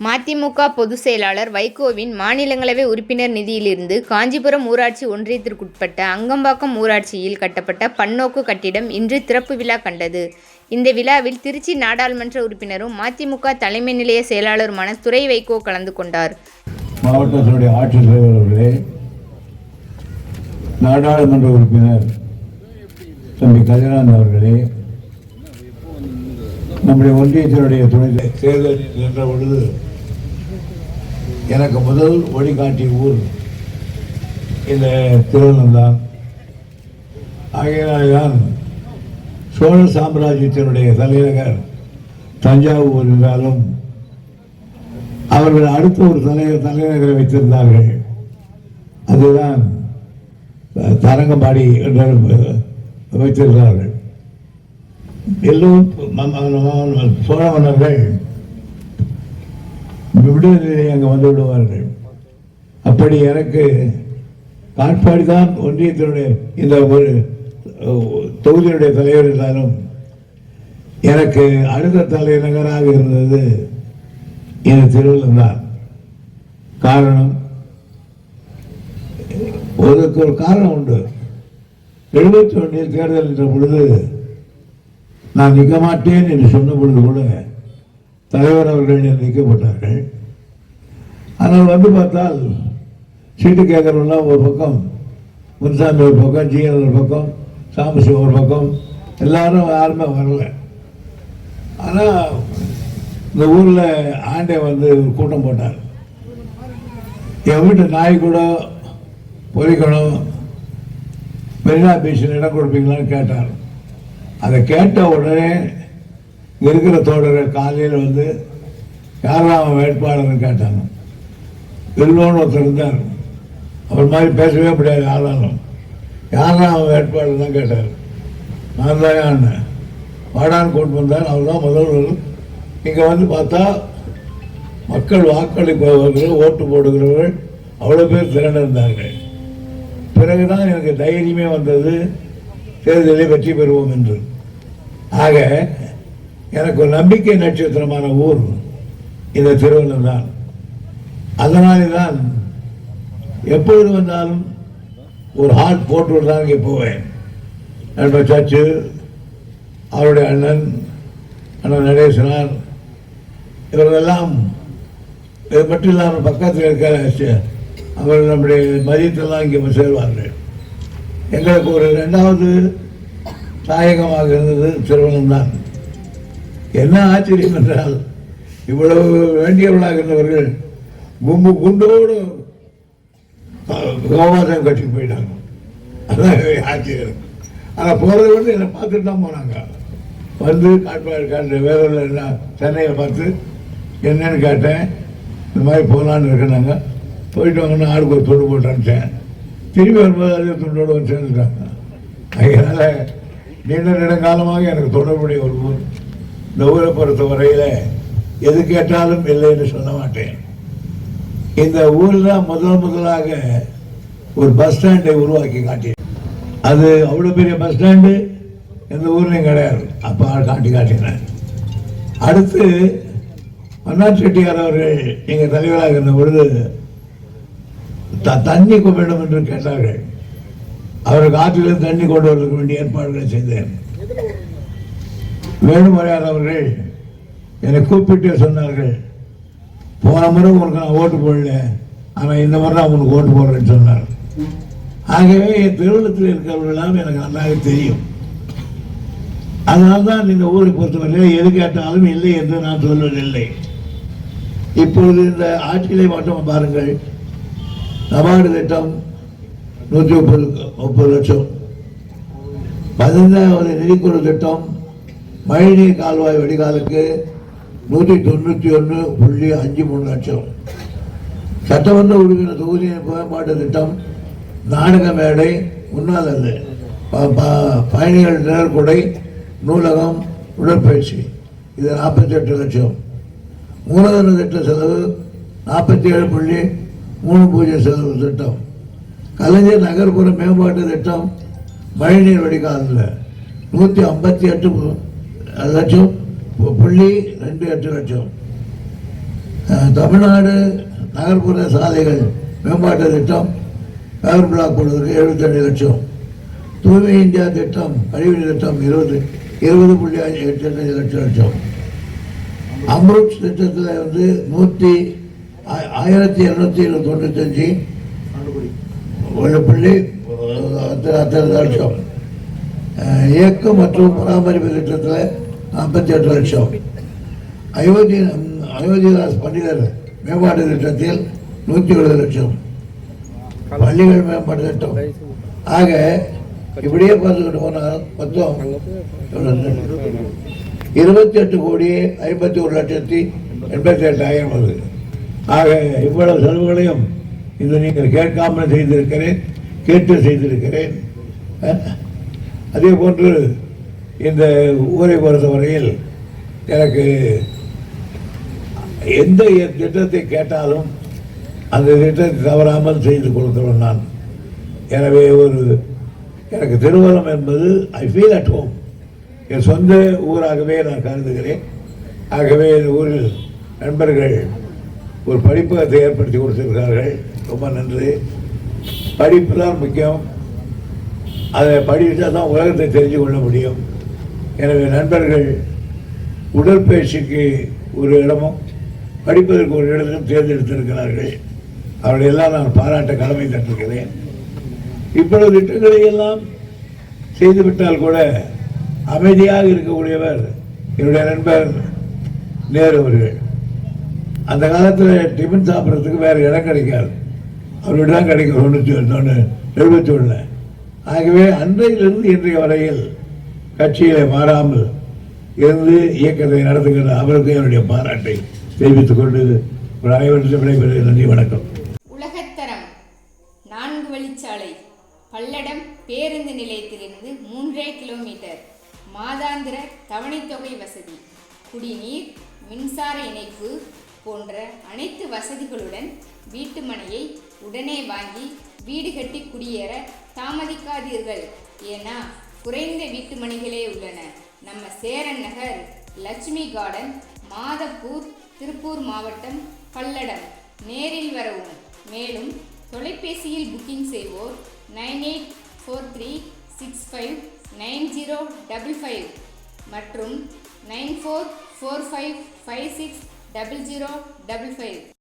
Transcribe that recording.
மதிமுக பொதுச் செயலாளர் வைகோவின் மாநிலங்களவை உறுப்பினர் நிதியிலிருந்து காஞ்சிபுரம் ஊராட்சி ஒன்றியத்திற்குட்பட்ட அங்கம்பாக்கம் ஊராட்சியில் கட்டப்பட்ட பன்னோக்கு கட்டிடம் இன்று திறப்பு விழா கண்டது. இந்த விழாவில் திருச்சி நாடாளுமன்ற உறுப்பினரும் மதிமுக தலைமை நிலைய செயலாளருமான துறை வைகோ கலந்து கொண்டார். மாவட்டத்தினுடைய ஆட்சித்தலைவர் நாடாளுமன்ற உறுப்பினர் தம்பி கல்யாணம் அவர்களே நம்முடைய ஒன்றியத்தினுடைய துணை தேர்தல் நின்ற பொழுது எனக்கு முதல் வழிகாட்டிய ஊர் இந்த திருவள்ளம் தான் ஆகையினால்தான் சோழ சாம்ராஜ்யத்தினுடைய தலைநகர் தஞ்சாவூர் என்றாலும் அவர்கள் அடுத்த ஒரு தலைவர் தலைநகரை வைத்திருந்தார்கள். அதுதான் தரங்கம்பாடி என்று வைத்திருந்தார்கள். எல்லோரும் ம- சோழ மன்னர்கள் விடுதலை அங்கே வந்து விடுவார்கள். அப்படி எனக்கு காட்பாடி தான் ஒன்றியத்தினுடைய இந்த ஒரு தொகுதியினுடைய தலைவர் இருந்தாலும் எனக்கு அடுத்த தலைநகராக இருந்தது இந்த திருவள்ளம் தான். காரணம் ஒருக்கு ஒரு காரணம் உண்டு. எழுபத்தி ஒன்றில் தேர்தல் என்ற பொழுது நான் நிற்க மாட்டேன் என்று சொன்ன பொழுது கூட தலைவர் அவர்கள் நிற்கப்பட்டார்கள் ஆனால் வந்து பார்த்தால் சீட்டு கேட்கறவங்களாம் ஒரு பக்கம் முன்சாமி ஒரு பக்கம் ஜிஎன் ஒரு பக்கம் சாமிசி ஒரு பக்கம் எல்லாரும் யாருமே வரல. ஆனால் இந்த ஊரில் ஆண்டே வந்து கூட்டம் போட்டார். என் வீட்டு நாய் கூட பொறிக்கணும் மெரினா பீச்சில் இடம் கொடுப்பீங்களான்னு கேட்டார். அதை கேட்ட உடனே இருக்கிற தோழர்கள் காலையில் வந்து யாரெல்லாம் வேட்பாளர்னு கேட்டாங்க. வில்லோன்னு ஒருத்தர் இருந்தார். அவர் மாதிரி பேசவே முடியாது யாராலும். யாரெல்லாம் அவன் வேட்பாளர் தான் கேட்டார். நான் தான் அண்ணன் வாடான்னு கொண்டு வந்தார். அவர் தான் முதல்வர். இங்கே வந்து பார்த்தா மக்கள் வாக்களிப்பவர்கள் ஓட்டு போடுகிறவர்கள் அவ்வளோ பேர் திரண்டிருந்தார்கள். பிறகுதான் எனக்கு தைரியமே வந்தது. தேர்தலில் வெற்றி பெறுவோம் என்று. ஆக எனக்கு ஒரு நம்பிக்கை நட்சத்திரமான ஊர் இந்த திருவள்ளம் தான். அதனாலே தான் எப்பொழுது வந்தாலும் ஒரு ஹார்ட் போட்டு தான் இங்கே போவேன். நண்பர் சச்சு அவருடைய அண்ணன் அண்ணன் நடேசனார் இவர்களெல்லாம் இது மட்டும் இல்லாமல் பக்கத்தில் இருக்கிற அவர் நம்முடைய மதியத்தெல்லாம் இங்கே சேர்வார்கள். எங்களுக்கு ஒரு ரெண்டாவது தாயகமாக இருந்தது சிறுவனம்தான் தான் என்ன ஆச்சரியம் என்றால் இவ்வளவு வேண்டியவர்களாக இருந்தவர்கள் கும்பு குண்டோடு கோவாசம் கட்டி போயிட்டாங்க. அதான் ஆச்சரியம். ஆனால் போகிறது வந்து என்னை பார்த்துட்டு தான் போனாங்க. வந்து காட்பாடு காட்டு வேலூரில் என்ன சென்னையில் பார்த்து என்னன்னு கேட்டேன். இந்த மாதிரி போகலான்னு இருக்கிறாங்க. போயிட்டு வாங்கன்னு ஆளுக்கு ஒரு துண்டு போட்டு அனுப்பிச்சேன். திரும்பி வரும்போது அதே துண்டோடு வந்து சேர்ந்துட்டாங்க. அதனால் நீண்ட நெடுங்காலமாக எனக்கு தொடர்புடைய ஒரு ஊர். இந்த ஊரை பொறுத்த வரையில் எது கேட்டாலும் இல்லை என்று சொல்ல மாட்டேன். இந்த ஊரில் தான் முதல் முதலாக ஒரு பஸ் ஸ்டாண்டை உருவாக்கி காட்டினேன். அது அவ்வளோ பெரிய பஸ் ஸ்டாண்டு எந்த ஊர்லையும் கிடையாது. அப்போ காட்டி காட்டினேன் அடுத்து மன்னார் செட்டியார் அவர்கள் எங்கள் தலைவராக இருந்த பொழுது த தண்ணி கொ- வேண்டும் என்று கேட்டார்கள். அவருக்கு ஆற்றிலிருந்து தண்ணி கொண்டு வருவதற்கு வேண்டிய ஏற்பாடுகளை செய்தேன். வேணுமறையார் அவர்கள் என்னை கூப்பிட்டு சொன்னார்கள் போன முறை உனக்கு நான் ஓட்டு போடல ஆனால் இந்த முறை நான் உனக்கு ஓட்டு போடுறேன்னு சொன்னார். ஆகவே என் திருவள்ளத்தில் இருக்கிறவர்களெல்லாம் எனக்கு நன்றாக தெரியும். அதனால்தான் இந்த ஊரை பொறுத்தவரையில் எது கேட்டாலும் இல்லை என்று நான் சொல்வதில்லை. இப்பொழுது இந்த ஆட்சியிலே மட்டும் பாருங்கள். நபார்டு திட்டம் நூற்றி முப்பது முப்பது லட்சம். பதினைந்தாவது நிதிக்குழு திட்டம் மழைநீர் கால்வாய் வடிகாலுக்கு நூற்றி தொண்ணூற்றி ஒன்று புள்ளி அஞ்சு மூணு லட்சம். சட்டமன்ற உறுப்பினர் தொகுதியின் மேம்பாட்டு திட்டம் நாடக மேடை முன்னால் அல்ல ப- ப- பயணிகள் நிழற்குடை நூலகம் உடற்பயிற்சி. இது நாற்பத்தி எட்டு லட்சம். மூலதன திட்ட செலவு நாற்பத்தி ஏழு புள்ளி மூணு பூஜ்ஜியம் செலவு திட்டம். கலைஞர் நகர்ப்புற மேம்பாட்டு திட்டம் மழைநீர் வடிகாலில் நூற்றி ஐம்பத்தி எட்டு லட்சம் புள்ளி ரெண்டு எட்டு லட்சம். தமிழ்நாடு நகர்ப்புற சாலைகள் மேம்பாட்டு திட்டம் நகர் பிளாக் கொடுத்துருக்கு எழுபத்தஞ்சு லட்சம். தூய்மை இந்தியா திட்டம் கழிவுநீர் திட்டம் இருபது இருபது புள்ளி அஞ்சு எட்டு அஞ்சு லட்சம் லட்சம். அம்ருத் திட்டத்தில் வந்து நூற்றி ஆ- ஆயிரத்தி இரநூத்தி தொண்ணூத்தஞ்சு ஒரு புள்ளி. அத்தனை லட்சம். இயக்கம் மற்றும் பராமரிப்பு திட்டத்தில் நாற்பத்தி எட்டு லட்சம். அயோத்தி அயோத்திதாஸ் பண்டிதர் மேம்பாட்டு திட்டத்தில் நூற்றி எழுபது லட்சம். பள்ளிகள் மேம்பாட்டு திட்டம். ஆக இப்படியே பார்த்துக்கிட்டு போனால் மொத்தம் இருபத்தி எட்டு கோடி ஐம்பத்தி ஒரு லட்சத்தி எண்பத்தி எட்டாயிரம் வருது. ஆக இவ்வளவு செலவுகளையும் இது நீங்கள் கேட்காமல் செய்திருக்கிறேன் கேட்டு செய்திருக்கிறேன். அதே போன்று இந்த ஊரை பொறுத்தவரையில் எனக்கு எந்த திட்டத்தை கேட்டாலும் அந்த திட்டத்தை தவறாமல் செய்து கொடுக்கிறவன் நான். எனவே ஒரு எனக்கு திருவள்ளம் என்பது ஐ ஃபீல் அட் ஹோம் என் சொந்த ஊராகவே நான் கருதுகிறேன். ஆகவே இந்த ஊரில் நண்பர்கள் ஒரு படிப்பகத்தை ஏற்படுத்தி கொடுத்திருக்கிறார்கள். ரொம்ப நன்றி. படிப்பு தான் முக்கியம். அதை படித்தா தான் உலகத்தை தெரிஞ்சு கொள்ள முடியும். எனவே நண்பர்கள் உடற்பயிற்சிக்கு ஒரு இடமும் படிப்பதற்கு ஒரு இடத்தையும் தேர்ந்தெடுத்திருக்கிறார்கள். அவர்களெல்லாம் நான் பாராட்ட கடமை தட்டிருக்கிறேன் இவ்வளவு திட்டங்களை எல்லாம் செய்துவிட்டால் கூட அமைதியாக இருக்கக்கூடியவர் என்னுடைய நண்பர் நேரு அவர்கள். அந்த காலத்தில் டிஃபன் சாப்பிட்றதுக்கு வேறு இடம் கிடைக்காது. அவர்கிட்ட தான் கிடைக்கும். தொண்ணூற்றி ஒன்று எழுபத்தி ஒன்று ஆகவே அன்றையிலிருந்து இன்றைய வரையில் கட்சியிலே மாறாமல் இருந்து இயக்கத்தை நடத்துகிற அவருக்கு என்னுடைய பாராட்டை தெரிவித்துக் கொண்டு ஒரு அனைவருக்கும் விடைபெறுகிறேன். நன்றி வணக்கம். உலகத்தரம் நான்கு வழிச்சாலை. பல்லடம் பேருந்து நிலையத்திலிருந்து மூன்றே கிலோமீட்டர். மாதாந்திர தவணைத்தொகை வசதி. குடிநீர் மின்சார இணைப்பு போன்ற அனைத்து வசதிகளுடன் வீட்டு மனையை உடனே வாங்கி வீடு கட்டி குடியேற தாமதிக்காதீர்கள். ஏன்னா குறைந்த வீட்டு மனைகளே உள்ளன. நம்ம சேரன் நகர் லட்சுமி கார்டன் மாதப்பூர் திருப்பூர் மாவட்டம் பல்லடம். நேரில் வரவும். மேலும் தொலைபேசியில் புக்கிங் செய்வோர் nine eight four three six five nine zero double five மற்றும் nine four four five five six double zero double five